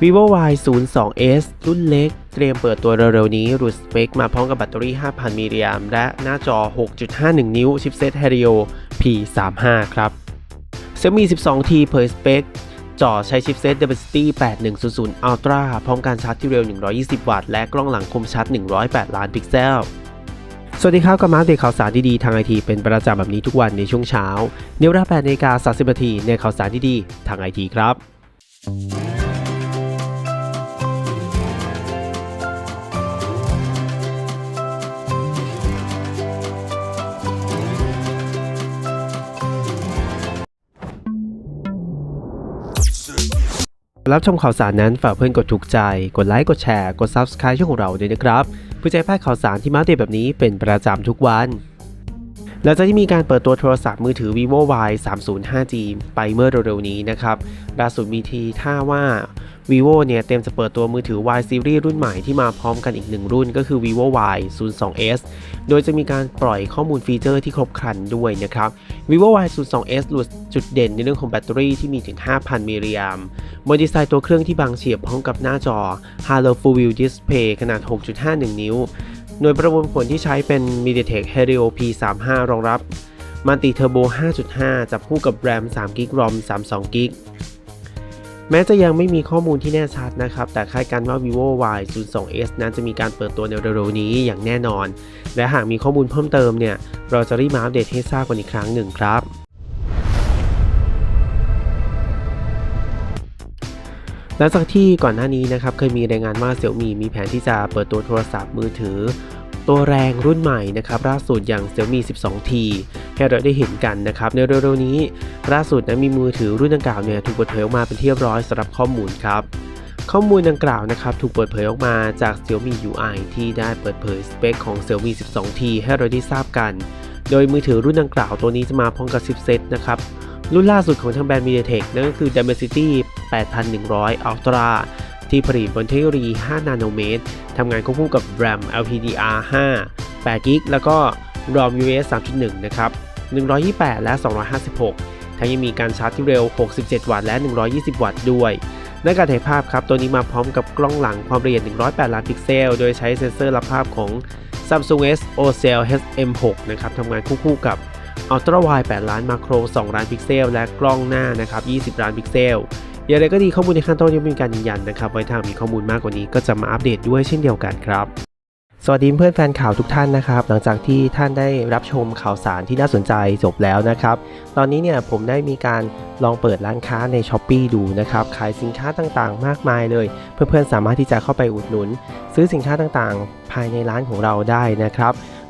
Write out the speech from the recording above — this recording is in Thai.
vivo y 0 2 s รุ่นเล็ก เตรียมเปิดตัวเร็วๆนี้หลุดสเปคมาพร้อมกับแบตเตอรี่ 5,000 มิลลิแอมป์และหน้าจอ 6.51 นิ้ว ชิปเซต Helio P35 ครับ Xiaomi 12T เผยสเปคจอใช้ชิปเซต Dimensity 8100 Ultra พร้อมการชาร์จที่เร็ว 120 วัตต์ และกล้องหลังคมชัด 108 ล้านพิกเซล สวัสดีครับกับมาอัปเดตข่าวสารดีๆทางไอทีเป็นประจำแบบนี้ทุกวันในช่วงเช้าในเวลา8นาฬิกา30นาทีในข่าวสารดีๆทางไอทีครับ รับชมข่าวสารนั้นฝากเพื่อนกดถูกใจ กดไลค์กดแชร์กด Subscribe ช่องของเราด้วยนะครับ เพื่อจะให้พลาดข่าวสารที่มาเดตแบบนี้เป็นประจำทุกวัน หลังจากที่มีการเปิดตัวโทรศัพท์มือถือ vivo y 3 0 5 g ไปเมื่อเร็วๆนี้นะครับล่าสุดมีทีท่าว่า vivo เนี่ยเตรียมจะเปิดตัวมือถือ y series รุ่นใหม่ที่มาพร้อมกันอีกหนึ่งรุ่นก็คือ vivo y 0 2 s โดยจะมีการปล่อยข้อมูลฟีเจอร์ที่ครบครันด้วยนะครับ vivo y 0 2 s หลุดจุดเด่นในเรื่องของแบตเตอรี่ที่มีถึง 5,000 มิลลิแอมป์โมดีไซน์ตัวเครื่องที่บางเฉียบพร้อมกับหน้าจอ Hello Full View Display ขนาด 6.51 นิ้ว หน่วยประมวลผลที่ใช้เป็น MediaTek Helio P35 รองรับมัลติเทอร์โบ5.5 จับคู่กับ RAM 3 g b ROM 32 g b แม้จะยังไม่มีข้อมูลที่แน่ชัดนะครับ แต่คาดการณ์ว่า vivo y 0 2 s นั้นจะมีการเปิดตัวในเร็วๆนี้อย่างแน่นอน และหากมีข้อมูลเพิ่มเติมเนี่ย เราจะรีบมาอัปเดตให้ทราบกันอีกครั้งหนึ่งครับ หลังจากที่ก่อนหน้านี้นะครับเคยมีรายงานว่า Xiaomi มีแผนที่จะเปิดตัวโทรศัพท์มือถือ ตัวแรงรุ่นใหม่นะครับล่าสุดอย่าง Xiaomi 12T ให้เราได้เห็นกันนะครับในเร็วๆนี้ล่าสุดนะมีมือถือรุ่นดังกล่าวเนี่ยถูกเปิดเผยออกมาเป็นที่เรียบร้อยสำหรับข้อมูลครับข้อมูลดังกล่าวนะครับถูกเปิดเผยออกมาจาก Xiaomi UI ที่ได้เปิดเผยสเปคของ Xiaomi 12T ให้เราได้ทราบกัน โดยมือถือรุ่นดังกล่าวตัวนี้จะมาพร้อมกับชิปเซตนะครับ รุ่นล่าสุดของทางแบรนด์ MediaTek นั่นก็คือ Dimensity 8100 Ultra ที่ผลิตบนเทคโนโลยี 5 นาโนเมตร ทำงานควบคู่กับ RAM LPDDR5 8 g b แล้วก็ ROM UFS 3.1 นะครับ 128 และ 256 ทั้งยังมีการชาร์จที่เร็ว 67 วัตต์ และ 120 วัตต์ด้วยในการถ่ายภาพครับ ตัวนี้มาพร้อมกับกล้องหลังความละเอียด 108 ล้านพิกเซล โดยใช้เซ็นเซอร์รับภาพของ Samsung S OCell HM6 นะครับ ทำงานคู่ๆกับ Ultra Wide 8 ล้านมาโคร 2 ล้านพิกเซล และกล้องหน้านะครับ 20 ล้านพิกเซลอย่างไรก็ดีข้อมูลในขั้นต้นยังม่มีการยืนยันนะครับ ไว้ถ้ามีข้อมูลมากกว่านี้ก็จะมาอัปเดตด้วยเช่นเดียวกันครับ สวัสดีเพื่อนแฟนข่าวทุกท่านนะครับ หลังจากที่ท่านได้รับชมข่าวสารที่น่าสนใจจบแล้วนะครับ ตอนนี้เนี่ยผมได้มีการลองเปิดร้านค้าใน s h อ p e e ดูนะครับขายสินค้าต่างๆ มากมายเลย เพื่อนๆสามารถที่จะเข้าไปอุดหนุน ซื้อสินค้าต่างๆ ภายในร้านของเราได้นะครับ